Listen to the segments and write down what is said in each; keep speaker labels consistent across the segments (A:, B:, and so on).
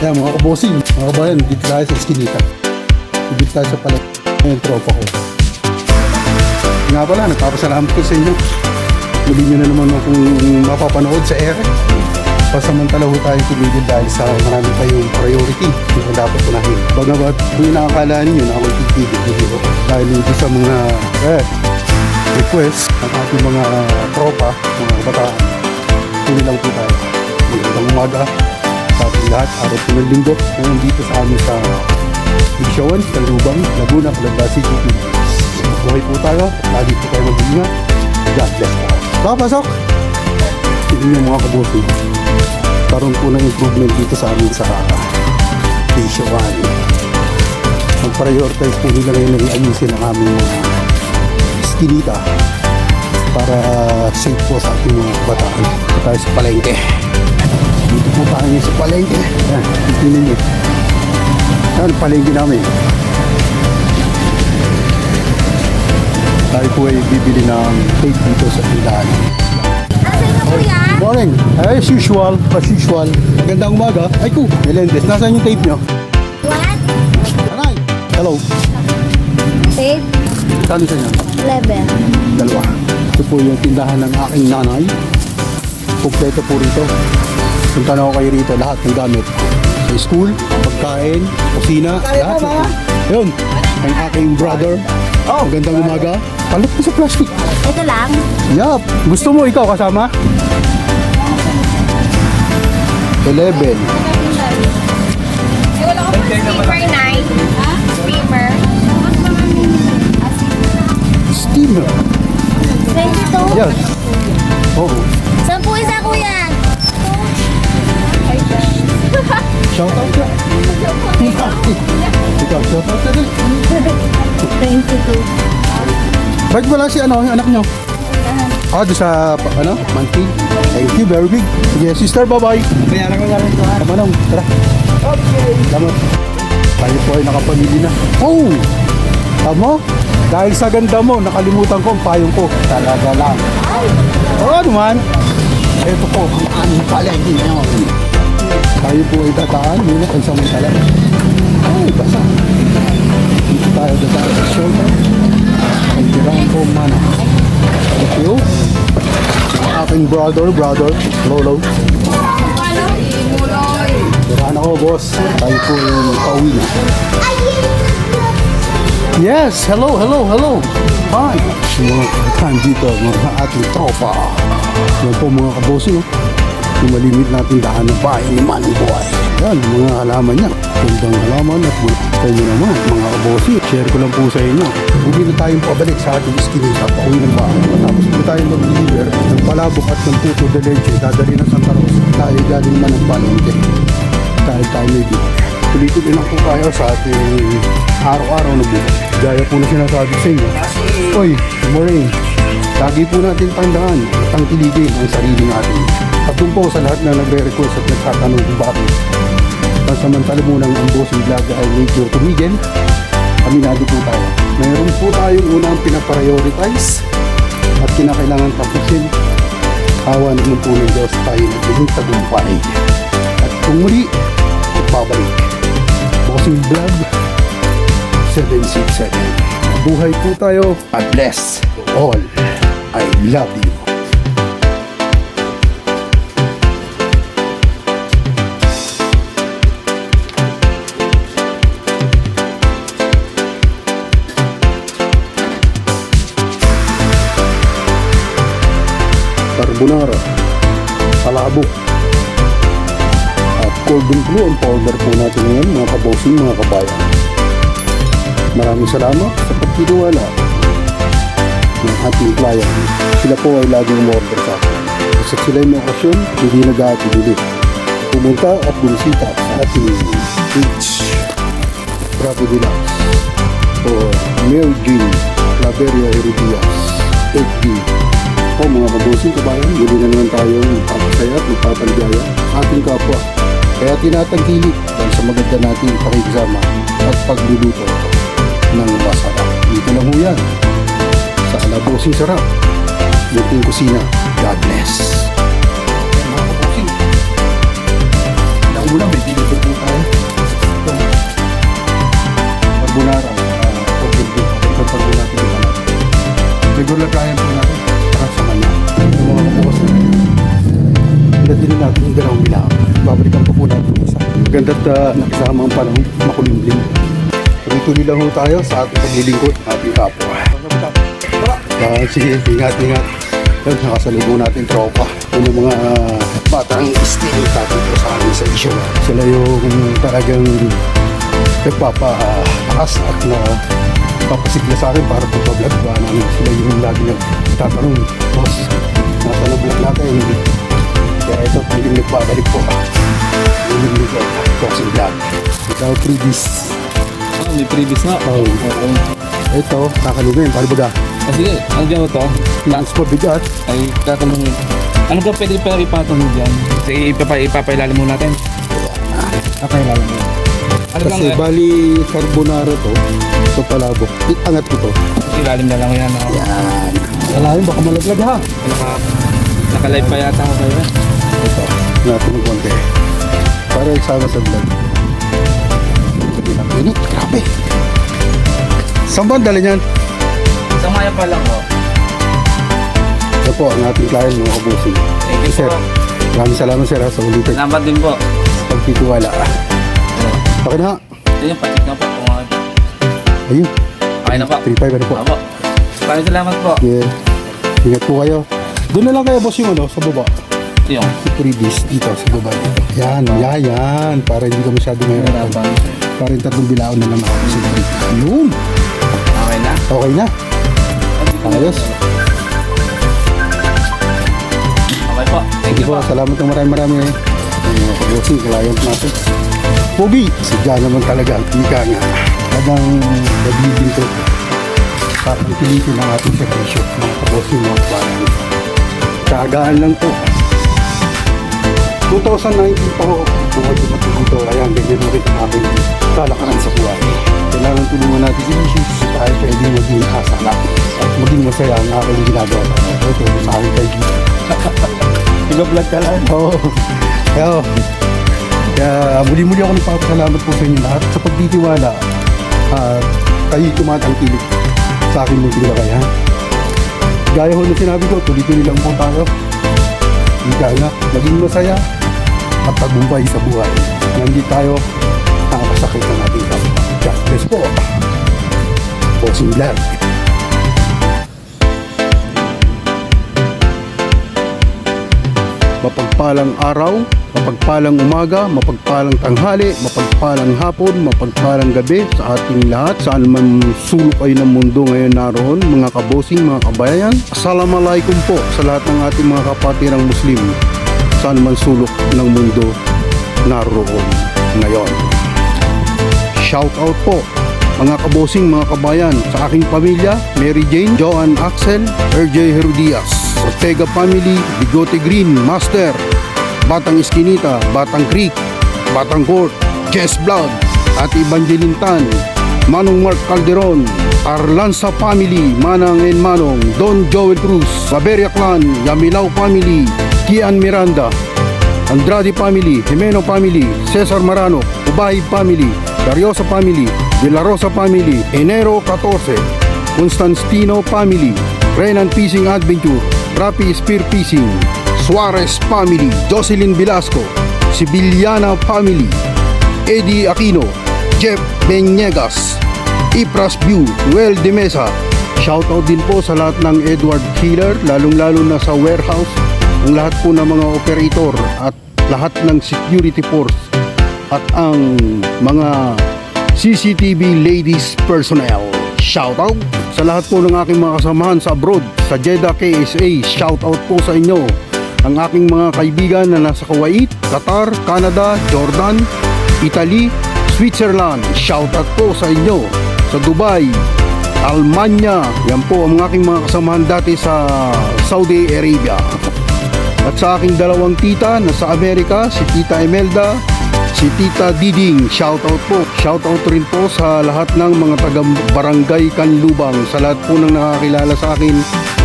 A: kabosing, mga kabayan, dito tayo sa Eskinita. Dito tayo sa palat ng tropa ko. Nga pala, nagpapasalamat ko sa inyo. Muli nyo na naman akong mapapanood sa ere. Pasamantala ho tayong tumigil dahil sa marami tayong priority na dapat unahin. Bagamat kung nakakalaan nyo na ako'y titigil dito dahil dito sa mga eh, request ng ating mga tropa, mga kabataan. Tuloy lang po tayo. Magandang umaga lahat. Araw ng linggo. Ngayon dito sa amin sa Misyon, Talubang, Laguna, Calamba City, Philippines. Buhay po tayo. Lagi po tayo mag-iingat. God bless po. Papasok! Tignan niyo mga kabuti. Karoon po ng improvement dito sa amin sa Misyon. Mag-prioritize po nila ngayon na ayusin ang aming mga skinita para safe po sa ating mga kabataan. Dito tayo sa palengke. Po tayo sa palengke. Ayan, titignan niyo. Yan, palengke namin. Tayo po ay bibili ng tape dito sa tindahan.
B: Asan na po yan?
A: Morning! As usual, as usual. Gandang umaga. Ay ko, Melendez. Nasaan yung tape nyo?
B: What?
A: Nanay! Hello.
B: Tape
A: Kano sa inyo?
B: 11.
A: Dalawa. Ito po yung tindahan ng aking nanay. Kompleto po rito. Punta na ako kayo rito. Lahat ng gamit. Sa school, pagkain, kusina, lahat. Yun. Ang aking brother. Oh, gandang umaga. Palit ko sa plastic.
B: Ito lang?
A: Yup. Gusto mo ikaw kasama? 11.
B: Wala ko steamer 9. Steamer.
A: Steamer.
B: 22.
A: Yes. Oo.
B: Saan po isa kuya?
A: Shout out ka. Ikaw, shout out ka din.
B: 22.
A: Bakit wala si ano, yung anak nyo? Ah, doon sa, ano, Manti. Thank you, very big. Sige, sister, bye-bye.
C: Bayaran ko na rin ito.
A: Tama nang, tara. Okay. Salamat. Tayo po ay nakapamili na. Oh! Tama? Dahil sa ganda mo, nakalimutan ko ang payong ko. Talaga lang. Oo oh, naman. Ito po, ang aming palengke ngayon. Tayo po ay tataan, muna kung samantala. Ay, basa. Dito tayo dadaan sa shoulder. Ang tiraan po mana. Thank you. Aking brother, brother, Lolo. Tirahan ako, boss. Tayo po yung pauwi na. Yes, hello, hello, hello. Hi. Mga kapitan dito, mga ating tropa. Yan po mga kabosi, no? Yung malimit natin daan ng bahay ni Manny Boy. Yan, mga halaman niya. Gandang halaman at mga kayo naman, mga kabosi. Share ko lang po sa inyo. Hindi na tayong pabalik sa ating iskinita, pauwi ng bahay. Tapos po tayo mag-deliver ng palabok at ng puto de leche. Dadali ng Santa Rosa. Tayo galing man ng palengke. Dahil tayo may bibig. Tuloy-tuloy po tayo sa ating araw-araw na buhay. Gaya po na sinasabi sa inyo. Oy, Moraine, lagi po natin tandaan at tangkilikin ang sarili natin. At po sa lahat na nagre-request at nagtatanong kung bakit. Pansamantala munang ang bossing vlog ay medyo tumigil. Aminado po tayo. Mayroon po tayong unang pinaprioritize at kinakailangan tapusin. Awa naman po ng Diyos tayo naging tagumpay. At kung muli, babalik. Bossing Vlog 767. Buhay po tayo at bless all. I love you. Carbonara, palabok, at cordon bleu ang powder po natin ngayon mga kabosing mga kabayan. Maraming salamat sa pagtitiwala ating client. Sila po ay laging umorder sa akin. Sa sila may okasyon, hindi nag-aatibili. Pumunta at bumisita sa ating page. Bravo Deluxe o Mary Jean Claveria Herodias FB o mga kabosing kabayan, muli na naman tayong magpapasaya at magpapaligaya sa ating kapwa. Kaya tinatangkilik dahil sa maganda nating pakikisama at pagluluto ng masarap. Dito lang ho yan sa alabosing sarap ng Team Kusina. God bless! Mga kaposing, nauna may deliver po tayo. Ito, carbonara. Pagpagpagpagpagpag natin ito natin. Regular client po natin. Para sa kanya. Ito mga kaposing. Pinadili natin yung dalawang bilang. Babalikan po po natin isa. Ganda't uh, ah, nakisama ang panahon. Makulimlim. Tuloy-tuloy lang tayo sa ating paglilingkod ating kapwa. Ah, sige, ingat, ingat. Yan, nakasalubong natin tropa. Yun yung mga ah, batang steel dito sa amin sa isyo. Sila yung talagang nagpapaakas at na papasigla sa akin para pagpa-vlog ba namin sila yung lagi nagtatanong boss nasa na vlog natin kaya ito pwedeng nagbabalik po yung nag boxing vlog ikaw previous
C: Ah, may previous na.
A: oh,
C: Oo.
A: ito kakalungin para baga
C: Ah, sige, ano gawin to?
A: Thanks for bigat
C: Ay, tatanungin. Ano ba pwede pa ipatong dyan? Sige, ipapa, ipapailalim muna natin. Papailalim mo. Ano
A: kasi
C: lang,
A: bali carbonara to ito palabok iangat ko to
C: ilalim na lang yan. Ako.
A: yan alahin baka malaglag ha
C: Naka, naka-live pa yata ako kayo.
A: ito natin ng konti para isama sa vlog hindi lang init grabe saan ba ang dala niyan?
C: Sa maya pa lang po.
A: ito po ang ating client mga kabusin
C: Thank you
A: sir maraming salamat sir ha, sa ulitin
C: Salamat din po.
A: pagtitiwala okay na ha
C: Ito yung patik na po. Kung ano.
A: ayun
C: Okay na po.
A: 3-5 ano po
C: Apo. Maraming salamat po.
A: yeah. ingat po kayo doon na lang kayo boss yung ano sa baba
C: Ito yung.
A: freebies dito sa baba dito yan yan yan para hindi ka masyado mahirapan para yung tatlong bilaon na lang ako yun
C: Okay na.
A: okay na ayos
C: Okay po. Thank you
A: po, salamat ng marami marami eh. Mga kabusin, client natin. Pogi, sadya naman talaga. Ika nga. Talagang nagiging to. Parang pilitin ang ating servisyo. Mga kabusin, mga kabayan. Kagaan lang to. 2019 pa ho. Bukod yung matulito. Ayan, ganyan mo rin ang ating kalakaran sa buhay. Kailangan tulungan natin si Jesus tayo pwede maging asala at maging masaya ang aking ginagawa. Ito, sa aking kaibigan. Nag-vlog ka lang? Oo. Kaya, kaya muli-muli ako nagpapasalamat po sa inyo lahat sa pagtitiwala at kayo tumatangkilik sa akin munting lakayan. Gaya ho na sinabi ko, tuloy-tuloy lang po tayo. Ika nga, maging masaya at tagumpay sa buhay. Nandito tayo, nakakasakit ng bless po. Vlog. Mapagpalang araw, mapagpalang umaga, mapagpalang tanghali, mapagpalang hapon, mapagpalang gabi sa ating lahat, saan man sulok ay ng mundo ngayon naroon, mga kabosing, mga kabayan. Assalamualaikum po sa lahat ng ating mga kapatirang Muslim, saan man sulok ng mundo naroon ngayon. Shout out po. Mga kabosing, mga kabayan sa aking pamilya, Mary Jane, Joan Axel, RJ Herodias, Ortega Family, Bigote Green, Master, Batang Eskinita, Batang Creek, Batang Court, Jess Blood, at Evangeline Tan, Manong Mark Calderon, Arlanza Family, Manang and Manong, Don Joel Cruz, Baberia Clan, Yamilao Family, Kian Miranda, Andrade Family, Jimeno Family, Cesar Marano, Ubay Family, Dariosa Family, De Rosa Family, Enero 14, Constantino Family, Renan Fishing Adventure, Rapi Spear Fishing, Suarez Family, Jocelyn Velasco, Sibiliana Family, Eddie Aquino, Jeff Beñegas, Ipras View, Noel De Mesa. Shoutout din po sa lahat ng Edward Killer, lalong-lalo na sa warehouse, ang lahat po ng mga operator at lahat ng security force at ang mga CCTV ladies personnel. Shoutout sa lahat po ng aking mga kasamahan sa abroad, sa Jeddah KSA. Shoutout po sa inyo. Ang aking mga kaibigan na nasa Kuwait, Qatar, Canada, Jordan, Italy, Switzerland. Shoutout po sa inyo. Sa Dubai, Almanya. Yan po ang aking mga kasamahan dati sa Saudi Arabia. At sa aking dalawang tita na sa Amerika, si Tita Imelda, si Tita Diding. Shoutout po. Shoutout rin po sa lahat ng mga taga Barangay Kanlubang, sa lahat po ng nakakilala sa akin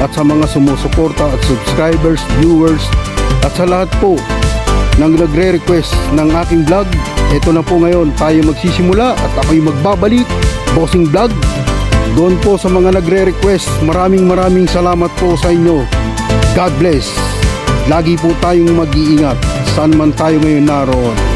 A: at sa mga sumusuporta at subscribers, viewers at sa lahat po nang nagre-request ng aking vlog. Ito na po ngayon tayo magsisimula at ako'y magbabalik. Bossing Vlog, Doon po sa mga nagre-request, maraming maraming salamat po sa inyo. God bless. Lagi po tayong mag-iingat. Saan man tayo ngayon naroon.